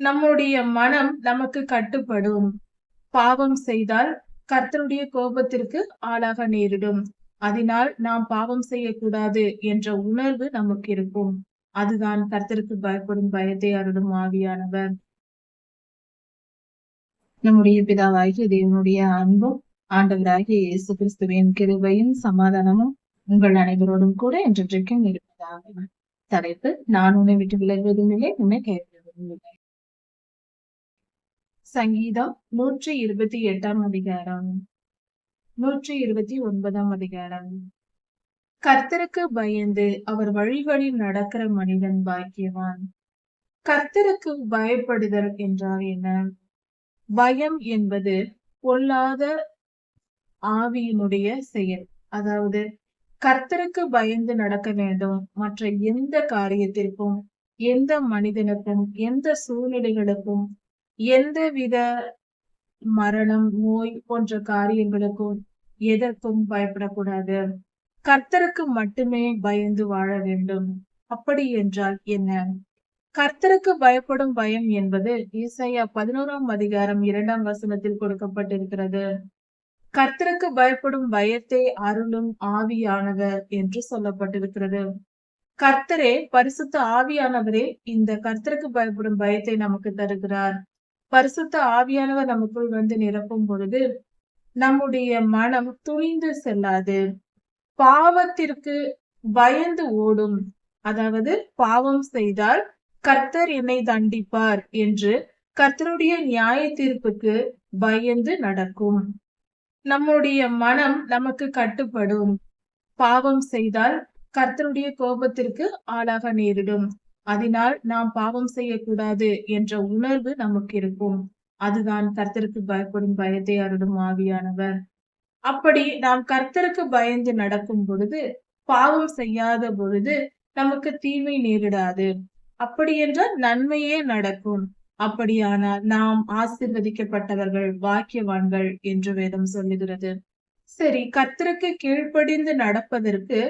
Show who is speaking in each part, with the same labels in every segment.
Speaker 1: நம்முடைய மனம் நமக்கு கட்டுப்படும். பாவம் செய்தால் கர்த்தருடைய கோபத்திற்கு ஆளாக நேரிடும். அதனால் நாம் பாவம் செய்யக்கூடாது என்ற உணர்வு நமக்கு இருக்கும். அதுதான் கர்த்தருக்கு பயப்படும் பயத்தை அருளும் ஆவியானவர். நம்முடைய பிதாவாகிய தேவனுடைய அன்பும் ஆண்டவராகிய இயேசு கிறிஸ்துவின் கிருபையும் சமாதானமும் உங்கள் அனைவரோடும் கூட என்றென்றைக்கும் இருப்பதாக. தலைப்பு நான் உன்னை விட்டு விலகுவதும் இல்லை உன்னை கைவிடுவதும் இல்லை சங்கீதம் நூற்றி இருபத்தி எட்டாம் அதிகாரம். நூற்றி இருபத்தி ஒன்பதாம் அதிகாரம். கர்த்தருக்கு பயந்து அவர் வழிகளில் நடக்கிற மனிதன் பாக்கியவான். கர்த்தருக்கு பயப்படுதல் என்றால் என்ன? பயம் என்பது பொல்லாத ஆவியினுடைய செயல். அதாவது கர்த்தருக்கு பயந்து நடக்க வேண்டும். மற்ற எந்த காரியத்திற்கும் எந்த மனிதனுக்கும் எந்த சூழ்நிலைகளுக்கும் எந்தவித மரணம் நோய் போன்ற காரியங்களுக்கும் எதற்கும் பயப்படக்கூடாது. கர்த்தருக்கு மட்டுமே பயந்து வாழ வேண்டும். அப்படி என்றால் என்ன? கர்த்தருக்கு பயப்படும் பயம் என்பது ஈசையா பதினோராம் அதிகாரம் இரண்டாம் வசனத்தில் கொடுக்கப்பட்டிருக்கிறது. கர்த்தருக்கு பயப்படும் பயத்தை அருளும் ஆவியானவர் என்று சொல்லப்பட்டிருக்கிறது. கர்த்தரே பரிசுத்த ஆவியானவரே இந்த கர்த்தருக்கு பயப்படும் பயத்தை நமக்கு தருகிறார். பரிசுத்த ஆவியானவர் நமக்குள் வந்து நிரப்பும் பொழுது நம்முடைய மனம் துணிந்து செல்லாது. பாவத்திற்கு பயந்து ஓடும். அதாவது பாவம் செய்தால் கர்த்தர் என்னை தண்டிப்பார் என்று கர்த்தருடைய நியாய தீர்ப்புக்கு பயந்து நடக்கும். நம்முடைய மனம் நமக்கு கட்டுப்படும். பாவம் செய்தால் கர்த்தருடைய கோபத்திற்கு ஆளாக நேரிடும். அதனால் நாம் பாவம் செய்யக்கூடாது என்ற உணர்வு நமக்கு இருக்கும். அதுதான் கர்த்தருக்கு பயப்படும் பயத்தை அருடும் ஆவியானவர். அப்படி நாம் கர்த்தருக்கு பயந்து நடக்கும் பொழுது பாவம் செய்யாத பொழுது நமக்கு தீமை நேரிடாது. அப்படி என்றால் நன்மையே நடக்கும். அப்படியானால் நாம் ஆசிர்வதிக்கப்பட்டவர்கள் வாக்கியவான்கள் என்று வேதம் சொல்லுகிறது. சரி கர்த்தருக்கு கீழ்ப்படிந்து நடப்பதற்கு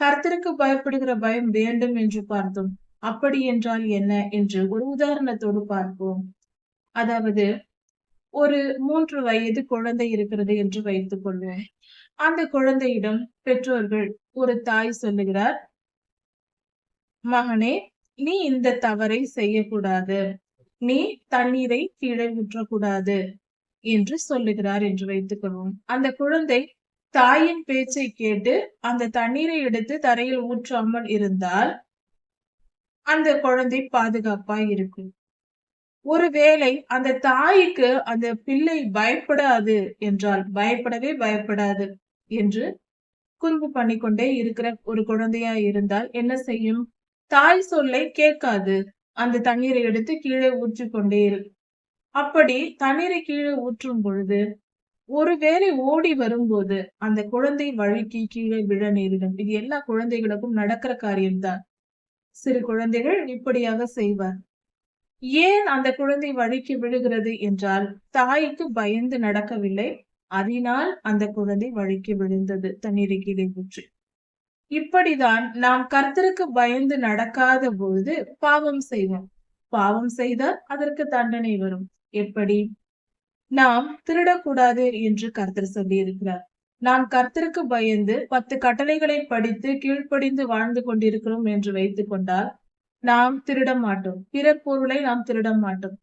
Speaker 1: கர்த்தருக்கு பயப்படுகிற பயம் வேண்டும் என்று பார்த்தோம். அப்படி என்றால் என்ன என்று ஒரு உதாரணத்தோடு பார்ப்போம். அதாவது ஒரு மூன்று வயது குழந்தை இருக்கிறது என்று வைத்துக் கொள்வோம். அந்த குழந்தையிடம் பெற்றோர்கள் ஒரு தாய் சொல்லுகிறார் மகனே நீ இந்த தவறை செய்யக்கூடாது. நீ தண்ணீரை கீழே ஊற்றக்கூடாது என்று சொல்லுகிறார் என்று வைத்துக் கொள்வோம். அந்த குழந்தை தாயின் பேச்சை கேட்டு அந்த தண்ணீரை எடுத்து தரையில் ஊற்றாமல் இருந்தால் அந்த குழந்தை பாதுகாப்பா இருக்கும் ஒருவேளை அந்த தாய்க்கு அந்த பிள்ளை பயப்படாது என்றால் பயப்படவே பயப்படாது என்று குறும்பு பண்ணிக்கொண்டே இருக்கிற ஒரு குழந்தையா இருந்தால் என்ன செய்யும்? தாய் சொல்லை கேட்காது. அந்த தண்ணீரை எடுத்து கீழே ஊற்றி கொண்டே அப்படி தண்ணீரை கீழே ஊற்றும் பொழுது ஒருவேளை ஓடி வரும்போது அந்த குழந்தை வழுக்கி கீழே விழ நேரிடும். இது எல்லா குழந்தைகளுக்கும் நடக்கிற காரியம்தான். சிறு குழந்தைகள் இப்படியாக செய்வார். ஏன் அந்த குழந்தை வழிக்கு விழுகிறது என்றால் தாய்க்கு பயந்து நடக்கவில்லை. அதனால் அந்த குழந்தை வழிக்கு விழுந்தது தண்ணீரை கீழே ஊற்றி. இப்படிதான் நாம் கர்த்தருக்கு பயந்து நடக்காத பொழுது பாவம் செய்வோம். பாவம் செய்தால் அதற்கு தண்டனை வரும். எப்படி? நாம் திருடக்கூடாது என்று கர்த்தர் சொல்லி இருக்கிறார் நாம் கர்த்தருக்கு பயந்து பத்து கட்டளைகளை படித்து கீழ்ப்படிந்து வாழ்ந்து கொண்டிருக்கிறோம் என்று வைத்துக் கொண்டால் நாம் திருட மாட்டோம். பிறர் பொருளை நாம் திருட மாட்டோம்.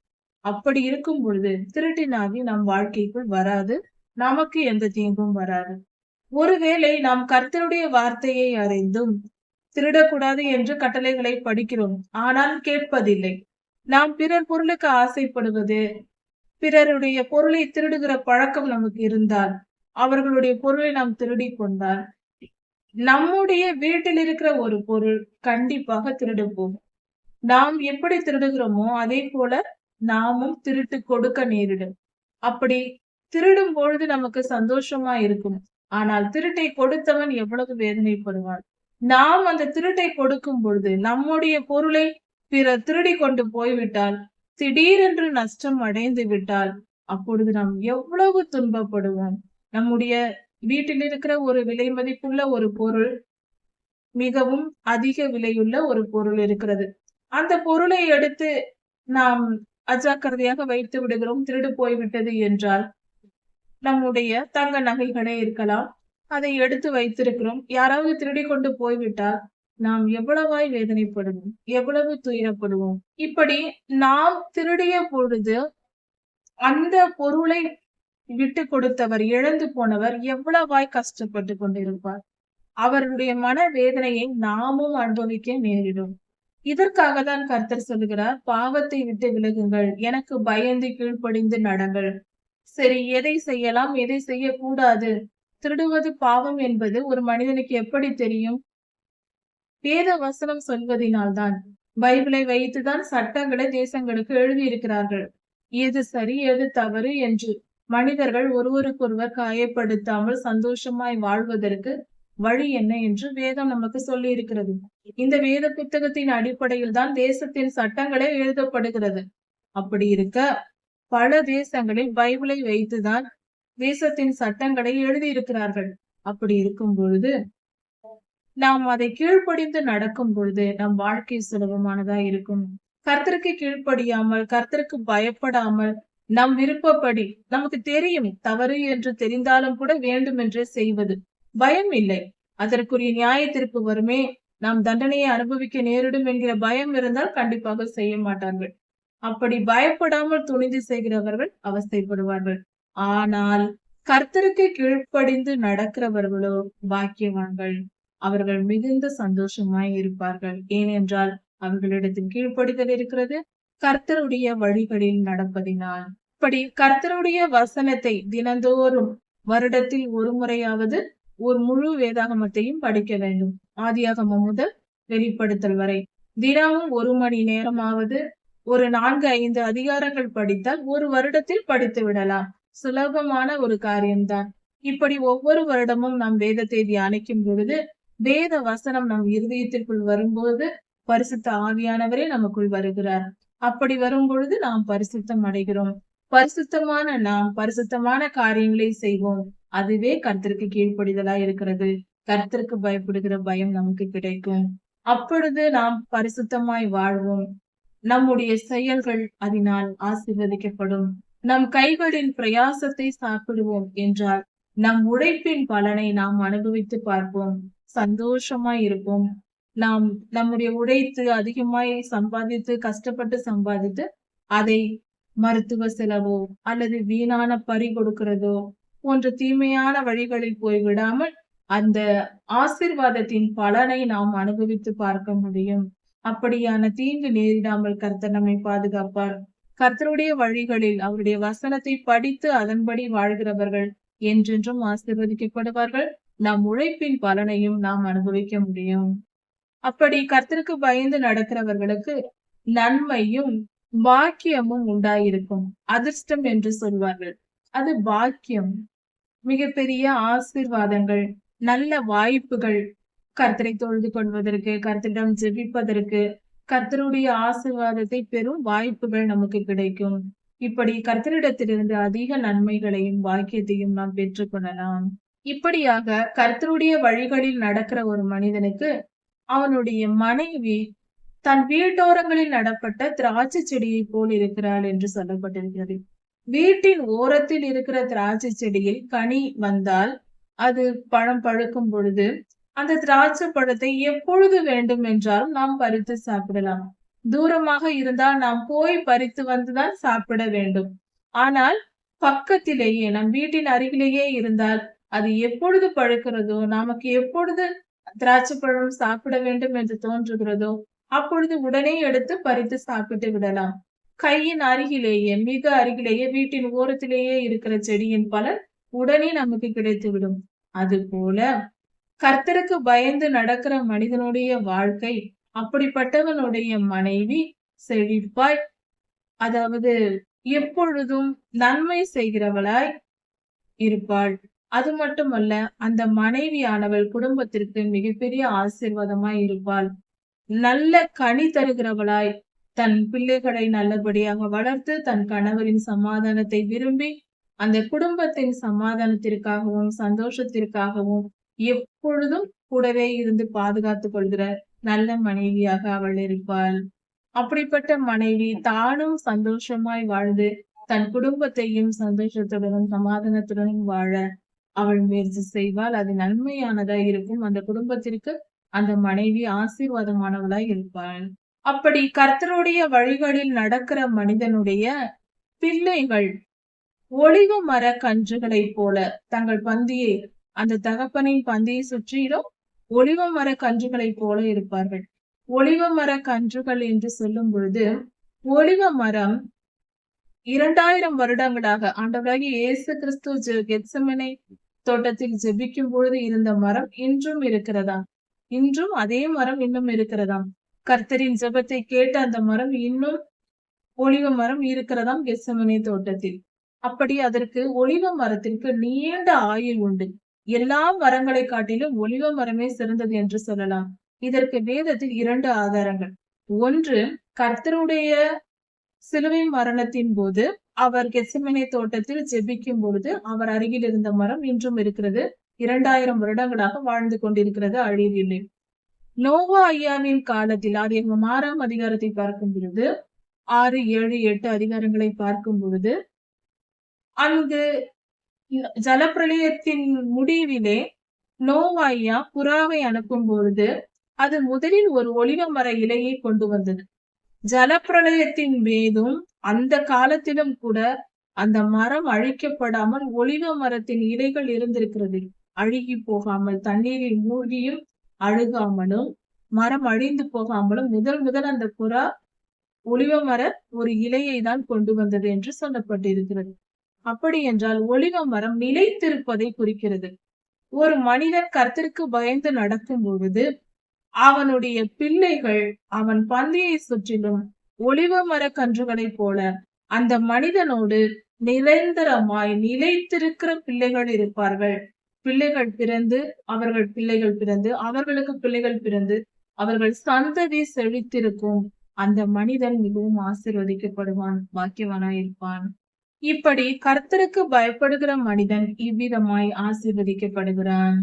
Speaker 1: அப்படி இருக்கும் பொழுது திருட்டினாகி நம் வாழ்க்கைக்குள் வராது நமக்கு எந்த தீங்கும் வராது. ஒருவேளை நாம் கர்த்தருடைய வார்த்தையை அறிந்தும் திருடக்கூடாது என்று கட்டளைகளை படிக்கிறோம் ஆனால் கேட்பதில்லை. நாம் பிறர் பொருளுக்கு ஆசைப்படுவது பிறருடைய பொருளை திருடுகிற பழக்கம் நமக்கு இருந்தால் அவர்களுடைய பொருளை நாம் திருடி கொண்டால் நம்முடைய வீட்டில் இருக்கிற ஒரு பொருள் கண்டிப்பாக திருடு போகும். நாம் எப்படி திருடுகிறோமோ அதே போல நாமும் திருட்டு கொடுக்க நேரிடும். அப்படி திருடும் பொழுது நமக்கு சந்தோஷமா இருக்கும். ஆனால் திருட்டை கொடுத்தவன் எவ்வளவு வேதனைப்படுவான். நாம் அந்த திருட்டை கொடுக்கும் பொழுது நம்முடைய பொருளை பிறர் திருடி கொண்டு போய்விட்டால் திடீரென்று நஷ்டம் அடைந்து விட்டால் அப்பொழுது நாம் எவ்வளவு துன்பப்படுவோம். நம்முடைய வீட்டில் இருக்கிற ஒரு விலை மதிப்புள்ள ஒரு பொருள் மிகவும் அதிக விலையுள்ள ஒரு பொருள் இருக்கிறது. அந்த பொருளை எடுத்து நாம் அஜாக்கிரதையாக வைத்து விடுகிறோம் திருடு போய்விட்டது என்றால் நம்முடைய தங்க நகைகளே இருக்கலாம். அதை எடுத்து வைத்திருக்கிறோம். யாராவது திருடி கொண்டு போய்விட்டால் நாம் எவ்வளவாய் வேதனைப்படுவோம் எவ்வளவு துயரப்படுவோம். இப்படி நாம் திருடிய பொழுது அந்த பொருளை விட்டு கொடுத்தவர் இழந்து போனவர் எவ்வளவாய் கஷ்டப்பட்டு கொண்டிருப்பார். அவருடைய மன வேதனையை நாமும் அனுபவிக்க நேரிடும். இதற்காக தான் கர்த்தர் சொல்லுகிறார் பாவத்தை விட்டு விலகுங்கள். எனக்கு பயந்து கீழ்ப்படிந்து நடங்கள். சரி எதை செய்யலாம்? எதை செய்யக்கூடாது? திருடுவது பாவம் என்பது ஒரு மனிதனுக்கு எப்படி தெரியும்? வேத வசனம் சொல்வதினால்தான் பைபிளை வைத்துதான் சட்டங்களை தேசங்களுக்கு எழுதியிருக்கிறார்கள். எது சரி எது தவறு என்று மனிதர்கள் ஒருவருக்கொருவர் காயப்படுத்தாமல் சந்தோஷமாய் வாழ்வதற்கு வழி என்ன என்று வேதம் நமக்கு சொல்லி இருக்கிறது இந்த வேத புத்தகத்தின் அடிப்படையில் தான் தேசத்தின் சட்டங்களே எழுதப்படுகிறது. அப்படி இருக்க பல தேசங்களில் பைபிளை வைத்துதான் தேசத்தின் சட்டங்களை எழுதியிருக்கிறார்கள். அப்படி இருக்கும் பொழுது நாம் அதை கீழ்ப்படிந்து நடக்கும் பொழுது நம் வாழ்க்கை சுலபமானதா இருக்கும். கர்த்தருக்கு கீழ்ப்படியாமல் கர்த்தருக்கு பயப்படாமல் நம் விருப்பப்படி நமக்கு தெரியும் தவறு என்று தெரிந்தாலும் கூட வேண்டும் என்றே செய்வது. பயம் இல்லை. அதற்குரிய நியாய தீர்ப்பு வருமே. நாம் தண்டனையை அனுபவிக்க நேரிடும் என்கிற பயம் இருந்தால் கண்டிப்பாக செய்ய மாட்டார்கள். அப்படி பயப்படாமல் துணிந்து செய்கிறவர்கள் அவஸ்தைப்படுவார்கள். ஆனால் கர்த்தருக்கு கீழ்ப்படிந்து நடக்கிறவர்களோ பாக்கியவான்கள். அவர்கள் மிகுந்த சந்தோஷமாய் இருப்பார்கள். ஏனென்றால் அவர்களிடத்தில் கீழ்ப்படிதல் இருக்கிறது. கர்த்தருடைய வழிகளில் நடப்பதினால். இப்படி கர்த்தருடைய வசனத்தை தினந்தோறும் வருடத்தில் ஒரு முறையாவது ஒரு முழு வேதாகமத்தையும் படிக்க வேண்டும். ஆதியாகமம் முதல் வெளிப்படுத்தல் வரை. தினமும் ஒரு மணி நேரமாவது ஒரு நான்கு ஐந்து அதிகாரங்கள் படித்தால் ஒரு வருடத்தில் படித்து விடலாம். சுலபமான ஒரு காரியம்தான். இப்படி ஒவ்வொரு வருடமும் நாம் வேதத்தை தியானிக்கும் பொழுது வேத வசனம் நம் இருதயத்திற்குள் வரும்போது பரிசுத்த ஆவியானவரே நமக்குள் வருகிறார். அப்படி வரும் பொழுது நாம் பரிசுத்தம் அடைகிறோம். பரிசுத்தமான நாம் பரிசுத்தமான காரியங்களை செய்வோம். அதுவே கர்த்தருக்கு கீழ்ப்படிதலா இருக்கிறது. கர்த்தருக்கு பயப்படுகிற பயம் நமக்கு கிடைக்கும். அப்பொழுது நாம் பரிசுத்தமாய் வாழ்வோம். நம்முடைய செயல்கள் அதனால் ஆசிர்வதிக்கப்படும். நம் கைகளின் பிரயாசத்தை சாப்பிடுவோம் என்றால் நம் உழைப்பின் பலனை நாம் அனுபவித்து பார்ப்போம். சந்தோஷமாய் இருப்போம். நாம் நம்முடைய உழைத்து அதிகமாய் சம்பாதித்து கஷ்டப்பட்டு சம்பாதித்து அதை மருத்துவ செலவோ அல்லது வீணான பறி கொடுக்கிறதோ போன்ற தீமையான வழிகளில் போய்விடாமல் அந்த ஆசிர்வாதத்தின் பலனை நாம் அனுபவித்து பார்க்க முடியும். அப்படியான தீங்கு நேரிடாமல் கர்த்தர் நம்மை பாதுகாப்பார். கர்த்தருடைய வழிகளில் அவருடைய வசனத்தை படித்து அதன்படி வாழ்கிறவர்கள் என்றென்றும் ஆசிர்வதிக்கப்படுவார்கள். நம் உழைப்பின் பலனையும் நாம் அனுபவிக்க முடியும். அப்படி கர்த்தருக்கு பயந்து நடக்கிறவர்களுக்கு நன்மையும் பாக்கியமும் உண்டாயிருக்கும். அதிர்ஷ்டம் என்று சொல்வார்கள். அது பாக்கியம். மிகப்பெரிய ஆசிர்வாதங்கள் நல்ல வாய்ப்புகள். கர்த்தரை தொழுது கொள்வதற்கு கர்த்தரிடம் ஜெபிப்பதற்கு கர்த்தருடைய ஆசிர்வாதத்தை பெறும் வாய்ப்புகள் நமக்கு கிடைக்கும். இப்படி கர்த்தரிடத்திலிருந்து அதிக நன்மைகளையும் பாக்கியத்தையும் நாம் பெற்றுக்கொள்ளலாம் இப்படியாக கர்த்தருடைய வழிகளில் நடக்கிற ஒரு மனிதனுக்கு அவனுடைய மனைவி தன் வீட்டோரங்களில் நடப்பட்ட திராட்சை செடியை போல் இருக்கிறாள் என்று சொல்லப்பட்டிருக்கிறது. வீட்டின் ஓரத்தில் இருக்கிற திராட்சை செடியில் கனி வந்தால் அது பழம் பழுக்கும் பொழுது அந்த திராட்சை பழத்தை எப்பொழுது வேண்டும் என்றாலும் நாம் பறித்து சாப்பிடலாம். தூரமாக இருந்தால் நாம் போய் பறித்து வந்துதான் சாப்பிட வேண்டும். ஆனால் பக்கத்திலேயே நம் வீட்டின் அருகிலேயே இருந்தால் அது எப்பொழுது பழுக்கிறதோ நமக்கு எப்பொழுது திராட்சை பழம் சாப்பிட வேண்டும் என்று தோன்றுகிறதோ அப்பொழுது உடனே எடுத்து பறித்து சாப்பிட்டு விடலாம். கையின் அருகிலேயே மிக அருகிலேயே வீட்டின் ஓரத்திலேயே இருக்கிற செடியின் பலன் உடனே நமக்கு கிடைத்துவிடும். அது போல கர்த்தருக்கு பயந்து நடக்கிற மனிதனுடைய வாழ்க்கை அப்படிப்பட்டவனுடைய மனைவி செழிப்பாய் அதாவது எப்பொழுதும் நன்மை செய்கிறவளாய் இருப்பாள். அது மட்டுமல்ல அந்த மனைவியானவள் குடும்பத்திற்கு மிகப்பெரிய ஆசீர்வாதமாய் இருப்பாள். நல்ல கனி தருகிறவளாய் தன் பிள்ளைகளை நல்லபடியாக வளர்த்து தன் கணவரின் சமாதானத்தை விரும்பி அந்த குடும்பத்தின் சமாதானத்திற்காகவும் சந்தோஷத்திற்காகவும் எப்பொழுதும் கூடவே இருந்து பாதுகாத்துக் கொள்கிற நல்ல மனைவியாக அவள் இருப்பாள். அப்படிப்பட்ட மனைவி தானும் சந்தோஷமாய் வாழ்ந்து தன் குடும்பத்தையும் சந்தோஷத்துடனும் சமாதானத்துடனும் வாழ அவள் முயற்சி செய்வாள். அது நன்மையானதாய் இருக்கும். அந்த குடும்பத்திற்கு அந்த மனைவி ஆசீர்வாதமானவளாய் இருப்பாள். அப்படி கர்த்தருடைய வழிகளில் நடக்கிற மனிதனுடைய பிள்ளைகள் ஒளிவு மர கன்றுகளைப் போல தங்கள் பந்தியை அந்த தகப்பனின் பந்தியை சுற்றிலும் ஒளிவ மர கன்றுகளைப் போல இருப்பார்கள். ஒளிவ மர கன்றுகள் என்று சொல்லும் பொழுது ஒளிவ மரம் இரண்டாயிரம் வருடங்களாக ஆண்டவராகி இயேசு கிறிஸ்து கெட்சமனை தோட்டத்தில் ஜெபிக்கும் பொழுது இருந்த மரம் இன்றும் இருக்கிறதா இன்றும் அதே மரம் இன்னும் இருக்கிறதாம். கர்த்தரின் ஜெபத்தை கேட்ட அந்த மரம் இன்னும் ஒளிவ மரம் இருக்கிறதாம் கெசமனை தோட்டத்தில். அப்படி அதற்கு ஒளிவ மரத்திற்கு நீண்ட ஆயுள் உண்டு. எல்லா மரங்களை காட்டிலும் ஒளிவ மரமே சிறந்தது என்று சொல்லலாம். இதற்கு வேதத்தில் இரண்டு ஆதாரங்கள். ஒன்று கர்த்தருடைய சிலுவை மரணத்தின் போது அவர் கெசமனை தோட்டத்தில் ஜெபிக்கும் பொழுது அவர் அருகில் இருந்த மரம் இன்றும் இருக்கிறது. இரண்டாயிரம் வருடங்களாக வாழ்ந்து கொண்டிருக்கிறது அழிவில்லை நோவா ஐயாவின் காலத்தில் அது ஆறாம் அதிகாரத்தை பார்க்கும் பொழுது ஆறு ஏழு எட்டு அதிகாரங்களை பார்க்கும் பொழுது அங்கு ஜலப்பிரளயத்தின் முடிவிலே நோவாயா புறாவை அனுப்பும் பொழுது அது முதலில் ஒரு ஒளிவ மர இலையை கொண்டு வந்தது. ஜலப்பிரளயத்தின் மீதும் அந்த காலத்திலும் கூட அந்த மரம் அழிக்கப்படாமல் ஒளிவ மரத்தின் இலைகள் இருந்திருக்கிறது. அழுகி போகாமல் தண்ணீரில் மூழ்கியும் அழுகாமலும் மரம் அழிந்து போகாமலும் முதல் முதல் அந்த புறா ஒளிவ மர ஒரு இலையை தான் கொண்டு வந்தது என்று சொல்லப்பட்டிருக்கிறது. அப்படி என்றால் ஒளிவ மரம் நிலைத்திருப்பதை குறிக்கிறது. ஒரு மனிதன் கர்த்தருக்கு பயந்து நடக்கும் பொழுது அவனுடைய பிள்ளைகள் அவன் பந்தியை சுற்றிலும் ஒளிவ மர கன்றுகளைப் போல அந்த மனிதனோடு நிரந்தரமாய் நிலைத்திருக்கிற பிள்ளைகள் இருப்பார்கள். பிள்ளைகள் பிறந்து அவர்கள் பிள்ளைகள் பிறந்து அவர்களுக்கு பிள்ளைகள் பிறந்து அவர்கள் சந்ததி செழித்திருக்கும் அந்த மனிதன் மிகவும் ஆசிர்வதிக்கப்படுவான் பாக்கியவானாய் இருப்பான். இப்படி கர்த்தருக்கு பயப்படுகிற மனிதன் இவ்விதமாய் ஆசிர்வதிக்கப்படுகிறான்.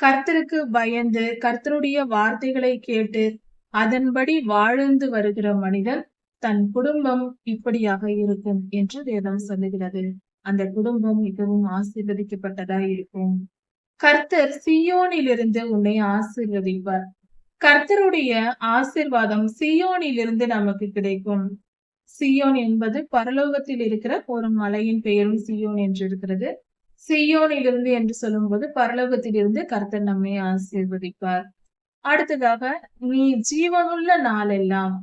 Speaker 1: கர்த்தருக்கு பயந்து கர்த்தருடைய வார்த்தைகளை கேட்டு அதன்படி வாழ்ந்து வருகிற மனிதன் தன் குடும்பம் இப்படியாக இருக்கும் என்று வேதம் சொல்லுகிறது. அந்த குடும்பம் மிகவும் ஆசீர்வதிக்கப்பட்டதா இருக்கும். கர்த்தர் சியோனிலிருந்து உன்னை ஆசீர்வதிப்பார். கர்த்தருடைய ஆசிர்வாதம் சியோனிலிருந்து நமக்கு கிடைக்கும். சியோன் என்பது பரலோகத்தில் இருக்கிற ஒரு மலையின் பெயரும் சியோன் என்று இருக்கிறது. சியோனிலிருந்து என்று சொல்லும்போது பரலோகத்திலிருந்து கர்த்தர் நம்மை ஆசீர்வதிப்பார். அடுத்ததாக நீ ஜீவனுள்ள நாளெல்லாம்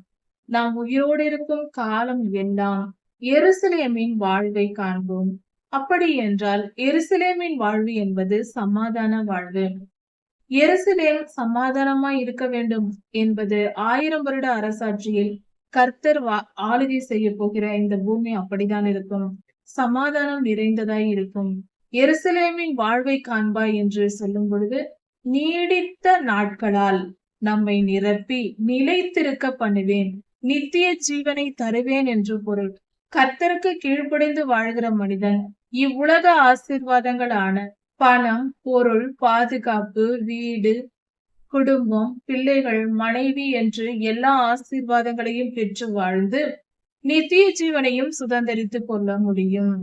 Speaker 1: நாம் உயிரோடு இருக்கும் காலம் எல்லாம் எருசலேமின் வாழ்வை காண்போம். அப்படி என்றால் எருசலேமின் வாழ்வு என்பது சமாதான வாழ்வு. எருசலேம் சமாதானமாய் இருக்க வேண்டும் என்பது ஆயிரம் வருட அரசாட்சியில் கர்த்தர் வா ஆளுகை செய்ய போகிற இந்த பூமி அப்படித்தான் இருக்கும். சமாதானம் நிறைந்ததாய் இருக்கும். எருசலேமின் வாழ்வை காண்பாய் என்று சொல்லும் பொழுது நீடித்த நாட்களால் நம்மை நிரப்பி நிலைத்திருக்க பண்ணுவேன். நித்திய ஜீவனை தருவேன் என்று பொருள். கர்த்தருக்கு கீழ்ப்படைந்து வாழ்கிற மனிதன் இவ்வுலக ஆசிர்வாதங்களான பணம் பொருள் பாதுகாப்பு வீடு குடும்பம் பிள்ளைகள் மனைவி என்று எல்லா ஆசீர்வாதங்களையும் பெற்று வாழ்ந்து நித்திய ஜீவனையும் சுதந்திரித்து கொள்ள முடியும்.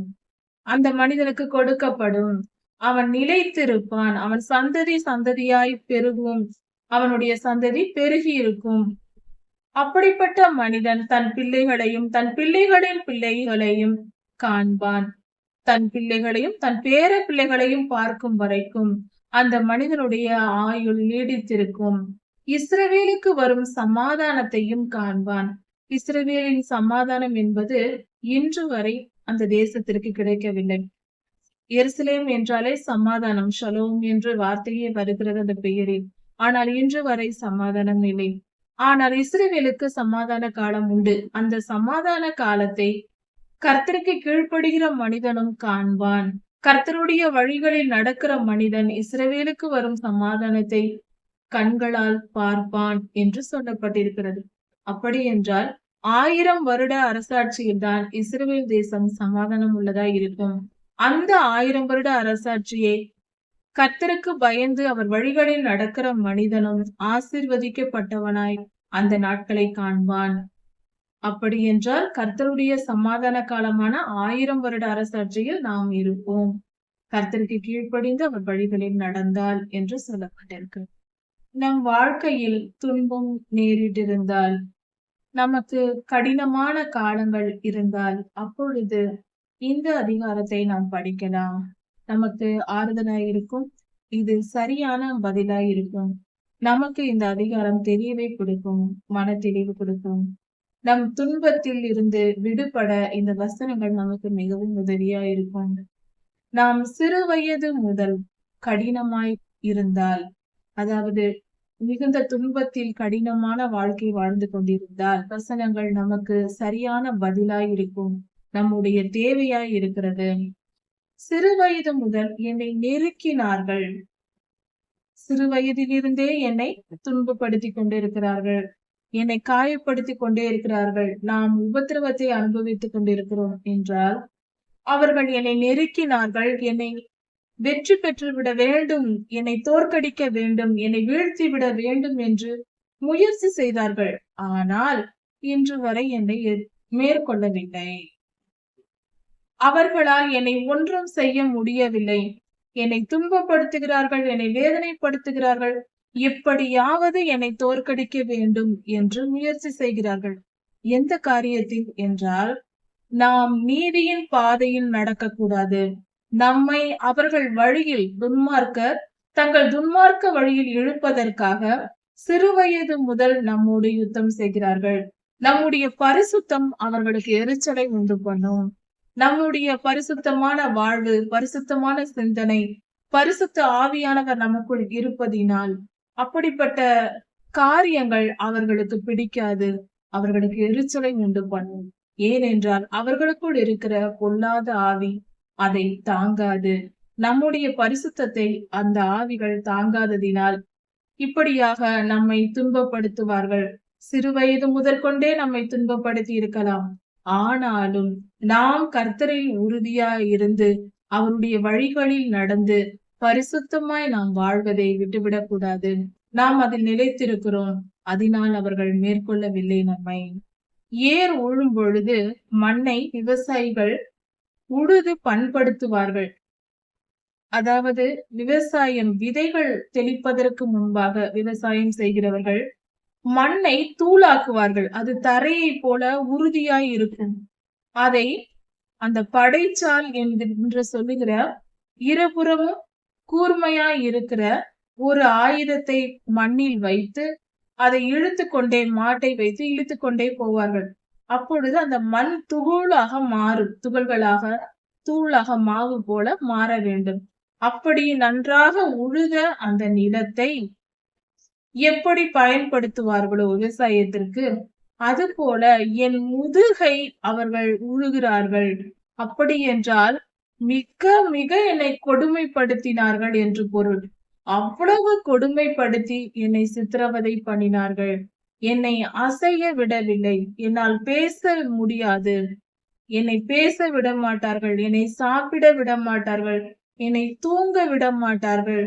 Speaker 1: அந்த மனிதனுக்கு கொடுக்கப்படும். அவன் நிலைத்திருப்பான். அவன் சந்ததி சந்ததியாய் பெருகும். அவனுடைய சந்ததி பெருகி இருக்கும். அப்படிப்பட்ட மனிதன் தன் பிள்ளைகளையும் தன் பிள்ளைகளின் பிள்ளைகளையும் காண்பான். தன் பிள்ளைகளையும் தன் பேர பிள்ளைகளையும் பார்க்கும் வரைக்கும் அந்த மனிதனுடைய ஆயுள் நீடித்திருக்கும். இஸ்ரவேலுக்கு வரும் சமாதானத்தையும் காண்பான். இஸ்ரவேலின் சமாதானம் என்பது இன்று வரை அந்த தேசத்திற்கு கிடைக்கவில்லை. எருசலேம் என்றாலே சமாதானம் ஷலோம் என்று வார்த்தையே வருகிறது அந்த பெயரில். ஆனால் இன்று வரை சமாதானம் இல்லை. ஆனால் இஸ்ரேவேலுக்கு சமாதான காலம் உண்டு. அந்த சமாதான காலத்தை கர்த்தருக்கு கீழ்ப்படுகிற மனிதனும் காண்பான். கர்த்தருடைய வழிகளில் நடக்கிற மனிதன் இஸ்ரவேலுக்கு வரும் சமாதானத்தை கண்களால் பார்ப்பான் என்று சொல்லப்பட்டிருக்கிறது. அப்படி என்றால் ஆயிரம் வருட அரசாட்சியில் தான் இஸ்ரேல் தேசம் சமாதானம் உள்ளதா இருக்கும். அந்த ஆயிரம் வருட அரசாட்சியை கர்த்தருக்கு பயந்து அவர் வழிகளில் நடக்கிற மனிதனும் ஆசிர்வதிக்கப்பட்டவனாய் அந்த நாட்களை காண்பான். அப்படி என்றால் கர்த்தருடைய சமாதான காலமான ஆயிரம் வருட அரசாட்சியில் நாம் இருப்போம். கர்த்தருக்கு கீழ்ப்படிந்து அவர் வழிகளில் நடந்தால் என்று சொல்லப்பட்டிருக்கு. நம் வாழ்க்கையில் துன்பம் நேரிட்டிருந்தால் நமக்கு கடினமான காலங்கள் இருந்தால் அப்பொழுது இந்த அதிகாரத்தை நாம் படிக்கலாம். நமக்கு ஆறுதலாயிருக்கும். இது சரியான பதிலா இருக்கும் நமக்கு இந்த அதிகாரம் தெரியவே கொடுக்கும் மன தெளிவு கொடுக்கும். நம் துன்பத்தில் இருந்து விடுபட இந்த வசனங்கள் நமக்கு மிகவும் உதவியா இருக்கும் நாம் சிறு வயது முதல் கடினமாய் இருந்தால் அதாவது மிகுந்த துன்பத்தில் கடினமான வாழ்க்கை வாழ்ந்து கொண்டிருந்தால் வசனங்கள் நமக்கு சரியான பதிலாய் இருக்கும் நம்முடைய தேவையாய் இருக்கிறது சிறு வயது முதல் என்னை நெருக்கினார்கள். சிறு வயதிலிருந்தே என்னை துன்பப்படுத்தி கொண்டிருக்கிறார்கள். என்னை காயப்படுத்தி கொண்டே இருக்கிறார்கள். நாம் உபத்திரவத்தை அனுபவித்துக் கொண்டிருக்கிறோம் என்றால் அவர்கள் என்னை நெருக்கினார்கள். என்னை வெற்றி பெற்று விட வேண்டும். என்னை தோற்கடிக்க வேண்டும். என்னை வீழ்த்தி விட வேண்டும் என்று முயற்சி செய்தார்கள். ஆனால் இன்று வரை என்னை மேற்கொள்ளவில்லை. அவர்களால் என்னை ஒன்றும் செய்ய முடியவில்லை. என்னை துன்பப்படுத்துகிறார்கள் என்னை வேதனைப்படுத்துகிறார்கள். எப்படியாவது என்னை தோற்கடிக்க வேண்டும் என்று முயற்சி செய்கிறார்கள். எந்த காரியத்தில் என்றால் நாம் நீதியின் பாதையில் நடக்கக்கூடாது. நம்மை அவர்கள் வழியில் துன்மார்க்க தங்கள் துன்மார்க்க வழியில் இழுப்பதற்காக சிறுவயது முதல் நம்மோடு யுத்தம் செய்கிறார்கள். நம்முடைய பரிசுத்தம் அவர்களுக்கு எரிச்சலை உண்டு பண்ணும். நம்முடைய பரிசுத்தமான வாழ்வு பரிசுத்தமான சிந்தனை பரிசுத்த ஆவியானவர் நமக்குள் இருப்பதினால் அப்படிப்பட்ட காரியங்கள் அவர்களுக்கு பிடிக்காது. அவர்களுக்கு எரிச்சலை உண்டு பண்ணும். ஏனென்றால் அவர்களுக்குள் இருக்கிற பொல்லாத ஆவி அதை தாங்காது. நம்முடைய பரிசுத்தத்தை அந்த ஆவிகள் தாங்காததினால் இப்படியாக நம்மை துன்பப்படுத்துவார்கள். சிறு வயது முதற்கொண்டே நம்மை துன்பப்படுத்தி இருக்கலாம். ஆனாலும் நாம் கர்த்தரில் உறுதியாய் இருந்து அவருடைய வழிகளில் நடந்து பரிசுத்தமாய் நாம் வாழ்வதை விட்டுவிடக் கூடாது நாம் அதில் நிலைத்திருக்கிறோம். அதனால் அவர்கள் மேற்கொள்ளவில்லை நம்மை. ஏர் உழும் பொழுது மண்ணை விவசாயிகள் உழுது பண்படுத்துவார்கள். அதாவது விவசாயம் விதைகள் தெளிப்பதற்கு முன்பாக விவசாயம் செய்கிறவர்கள் மண்ணை தூளாக்குவார்கள். அது தரையை போல உறுதியாய் இருக்கும். அதை அந்த படைச்சால் என்று சொல்லுகிற இருபுறமும் கூர்மையாய் இருக்கிற ஒரு ஆயுதத்தை மண்ணில் வைத்து அதை இழுத்து கொண்டே மாட்டை வைத்து இழுத்து கொண்டே போவார்கள். அப்பொழுது அந்த மண் துகளாக மாறும். துகள்களாக தூளாக மாவு போல மாற வேண்டும். அப்படி நன்றாக உழுத அந்த நிலத்தை எப்படி பயன்படுத்துவார்களோ விவசாயத்திற்கு? அது போல என் முதுகை அவர்கள் உழுகிறார்கள். அப்படி என்றால் மிக மிக என்னை கொடுமைப்படுத்தினார்கள் என்று பொருள். அவ்வளவு கொடுமைப்படுத்தி என்னை சித்திரவதை பண்ணினார்கள். என்னை அசைய விடவில்லை. என்னால் பேச முடியாது. என்னை பேச விட மாட்டார்கள் என்னை சாப்பிட விட மாட்டார்கள் என்னை தூங்க விட மாட்டார்கள்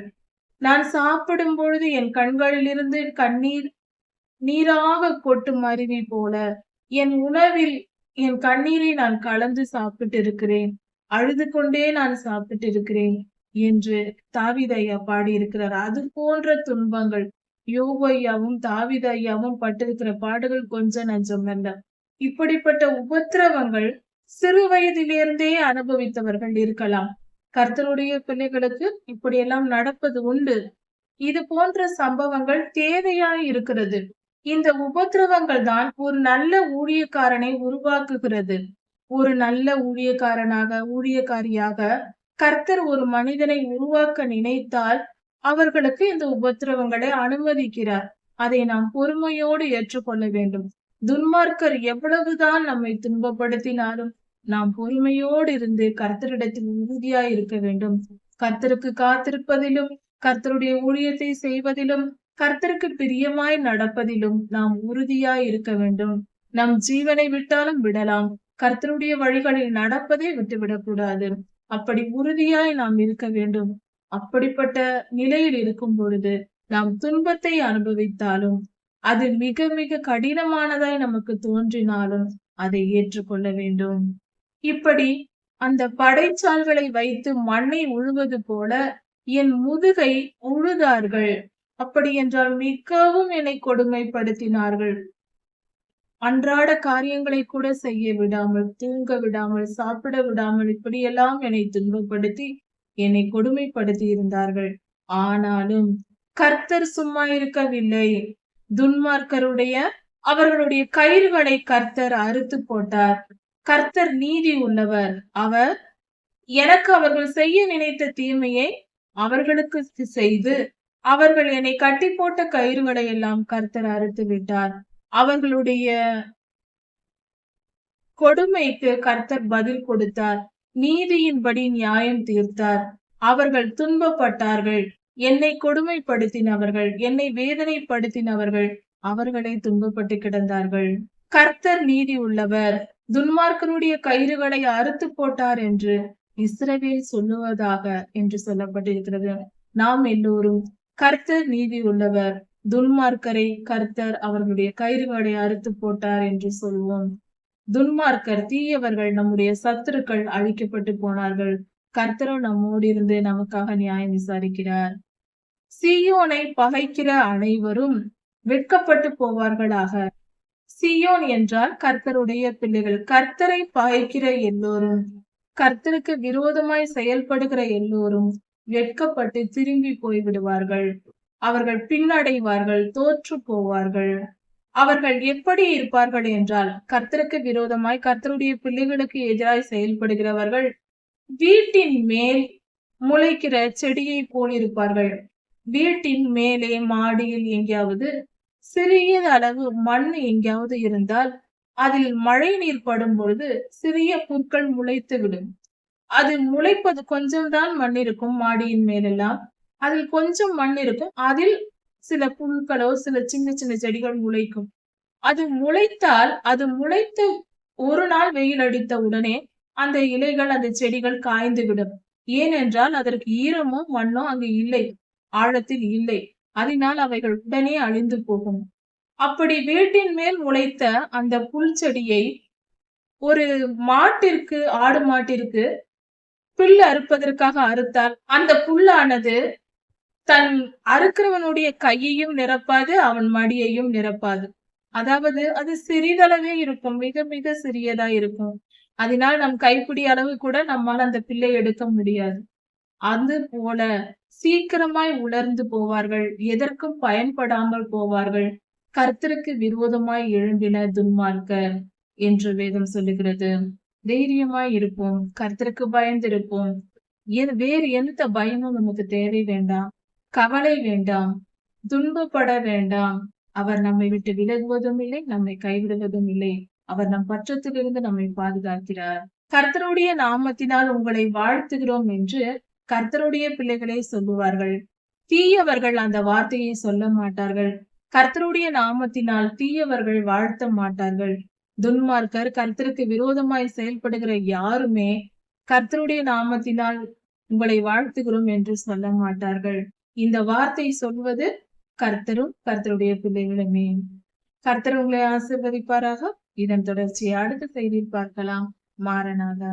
Speaker 1: நான் சாப்பிடும் பொழுது என் கண்களிலிருந்து கண்ணீர் நீராக கொட்டும் அருவி போல என் உணவில் என் கண்ணீரை நான் கலந்து சாப்பிட்டு இருக்கிறேன் அழுது கொண்டே நான் சாப்பிட்டு இருக்கிறேன் என்று தாவிதையா பாடியிருக்கிறார். அது போன்ற துன்பங்கள் யோகையாவும் தாவிதையாவும் பட்டிருக்கிற பாடுகள் கொஞ்சம் நஞ்சம் அல்ல இப்படிப்பட்ட உபத்திரவங்கள் சிறு வயதிலிருந்தே அனுபவித்தவர்கள் இருக்கலாம். கர்த்தருடைய பிள்ளைகளுக்கு இப்படியெல்லாம் நடப்பது உண்டு. இது போன்ற சம்பவங்கள் தேவையாய் இருக்கிறது. இந்த உபத்திரவங்கள் தான் ஒரு நல்ல ஊழியக்காரனை உருவாக்குகிறது. ஒரு நல்ல ஊழியக்காரனாக ஊழியக்காரியாக கர்த்தர் ஒரு மனிதனை உருவாக்க நினைத்தால் அவர்களுக்கு இந்த உபத்திரவங்களை அனுமதிக்கிறார். அதை நாம் பொறுமையோடு ஏற்றுக்கொள்ள வேண்டும். துன்மார்க்கர் எவ்வளவுதான் நம்மை துன்பப்படுத்தினாலும் நாம் பொறுமையோடு இருந்து கர்த்தரிடத்தில் உறுதியாய் இருக்க வேண்டும். கர்த்தருக்கு காத்திருப்பதிலும் கர்த்தருடைய ஊழியத்தை செய்வதிலும் கர்த்தருக்கு பிரியமாய் நடப்பதிலும் நாம் உறுதியாய் இருக்க வேண்டும். நம் ஜீவனை விட்டாலும் விடலாம். கர்த்தருடைய வழிகளில் நடப்பதை விட்டுவிடக்கூடாது. அப்படி உறுதியாய் நாம் இருக்க வேண்டும். அப்படிப்பட்ட நிலையில் இருக்கும் பொழுது நாம் துன்பத்தை அனுபவித்தாலும் அது மிக மிக கடினமானதாய் நமக்கு தோன்றினாலும் அதை ஏற்றுக்கொள்ள வேண்டும். இப்படி அந்த படைச்சால்களை வைத்து மண்ணை உழுவது போல என் முதுகை உழுதார்கள். அப்படி என்றால் மிகவும் என்னை கொடுமைப்படுத்தினார்கள். அன்றாட காரியங்களை கூட செய்ய விடாமல் தூங்க விடாமல் சாப்பிட விடாமல் இப்படியெல்லாம் என்னை துன்பப்படுத்தி என்னை கொடுமைப்படுத்தி இருந்தார்கள் ஆனாலும் கர்த்தர் சும்மா இருக்கவில்லை. துன்மார்க்கருடைய அவர்களுடைய கயிறுகளை கர்த்தர் அறுத்து போட்டார். கர்த்தர் நீதி உள்ளவர். அவர் எனக்கு அவர்கள் செய்ய நினைத்த தீமையை அவர்களுக்கு செய்து அவர்கள் என்னை கட்டி போட்ட கயிறுகளை எல்லாம் கர்த்தர் அறுத்து விட்டார். அவர்களுடைய கொடுமைக்கு கர்த்தர் பதில் கொடுத்தார். நீதியின்படி நியாயம் தீர்த்தார். அவர்கள் துன்பப்பட்டார்கள். என்னை கொடுமைப்படுத்தினவர்கள் என்னை வேதனைப்படுத்தினவர்கள் அவர்களை துன்பப்பட்டு கிடந்தார்கள். கர்த்தர் நீதி உள்ளவர். துன்மார்க்கனுடைய கயிறுகளை அறுத்து போட்டார் என்று இஸ்ரவேல் சொல்லுவதாக என்று சொல்லப்பட்டிருக்கிறது. நாம் எல்லோரும் கர்த்தர் நீதி உள்ளவர் துன்மார்க்கரை கர்த்தர் அவர்களுடைய கயிறுகளை அறுத்து போட்டார் என்று சொல்வோம். துன்மார்க்கர் தீயவர்கள் நம்முடைய சத்துருக்கள் அழிக்கப்பட்டு போனார்கள். கர்த்தரும் நம்மோடு இருந்து நமக்காக நியாயம் விசாரிக்கிறார். சீயோனை பகைக்கிற அனைவரும் வெட்கப்பட்டு போவார்களாக. சியோன் என்றால் கர்த்தருடைய பிள்ளைகள். கர்த்தரை பாய்க்கிற எல்லோரும் கர்த்தருக்கு விரோதமாய் செயல்படுகிற எல்லோரும் வெட்கப்பட்டு திரும்பி போய் விடுவார்கள் அவர்கள் பின்னடைவார்கள் தோற்று போவார்கள். அவர்கள் எப்படி இருப்பார்கள் என்றால் கர்த்தருக்கு விரோதமாய் கர்த்தருடைய பிள்ளைகளுக்கு எதிராய் செயல்படுகிறவர்கள் வீட்டின் மேல் முளைக்கிற செடியை போல் இருப்பார்கள். வீட்டின் மேலே மாடியில் எங்கேயாவது சிறிய அளவு மண் எங்கேயாவது இருந்தால் அதில் மழை நீர் படும் பொழுது சிறிய புற்கள் முளைத்து விடும் அது முளைப்பது கொஞ்சம் தான் மண் இருக்கும் மாடியின் மேலெல்லாம். அதில் கொஞ்சம் மண் இருக்கும். அதில் சில புற்களோ சில சின்ன சின்ன செடிகள் முளைக்கும். அது முளைத்தால் அது முளைத்து ஒரு நாள் வெயில் அடித்த உடனே அந்த இலைகள் அந்த செடிகள் காய்ந்து விடும் ஏனென்றால் அதற்கு ஈரமும் மண்ணும் அங்கு இல்லை. ஆழத்தில் இல்லை. அதனால் அவைகள் உடனே அழிந்து போகும். அப்படி வீட்டின் மேல் முளைத்த அந்த புல் செடியை ஒரு மாட்டிற்கு ஆடு மாட்டிற்கு புல் அறுப்பதற்காக அறுத்தால் அந்த புல்லானது தன் அறுக்கிறவனுடைய கையையும் நிரப்பாது அவன் மடியையும் நிரப்பாது. அதாவது அது சிறிதளவே இருக்கும் மிக மிக சிறியதா இருக்கும். அதனால் நம் கைப்பிடி அளவு கூட நம்மால் அந்த பிள்ளை எடுக்க முடியாது. அது போல சீக்கிரமாய் உலர்ந்து போவார்கள் எதற்கும் பயன்படாமல் போவார்கள். கர்த்தருக்கு விரோதமாய் எழும்பின துன்மார்க்கர் என்று வேதம் சொல்லுகிறது. தைரியமாய் இருப்போம் கர்த்தருக்கு பயந்திருப்போம். வேறு எந்த பயமும் நமக்கு தேவை வேண்டாம் கவலை வேண்டாம் துன்பப்பட வேண்டாம். அவர் நம்மை விட்டு விலகுவதும் இல்லை நம்மை கைவிடுவதும் இல்லை. அவர் நம் பற்றத்திலிருந்து நம்மை பாதுகாக்கிறார். கர்த்தருடைய நாமத்தினால் உங்களை வாழ்த்துகிறோம் என்று கர்த்தருடைய பிள்ளைகளே சொல்லுவார்கள். தீயவர்கள் அந்த வார்த்தையை சொல்ல மாட்டார்கள். கர்த்தருடைய நாமத்தினால் தீயவர்கள் வாழ்த்த மாட்டார்கள். துன்மார்க்கர் கர்த்தருக்கு விரோதமாய் செயல்படுகிற யாருமே கர்த்தருடைய நாமத்தினால் உங்களை வாழ்த்துகிறோம் என்று சொல்ல மாட்டார்கள். இந்த வார்த்தை சொல்வது கர்த்தரும் கர்த்தருடைய பிள்ளைகளுமே. கர்த்தர் உங்களை ஆசிர்வதிப்பாராக. இதன் தொடர்ச்சியை அடுத்த செய்தியில் பார்க்கலாம். மாறனாக.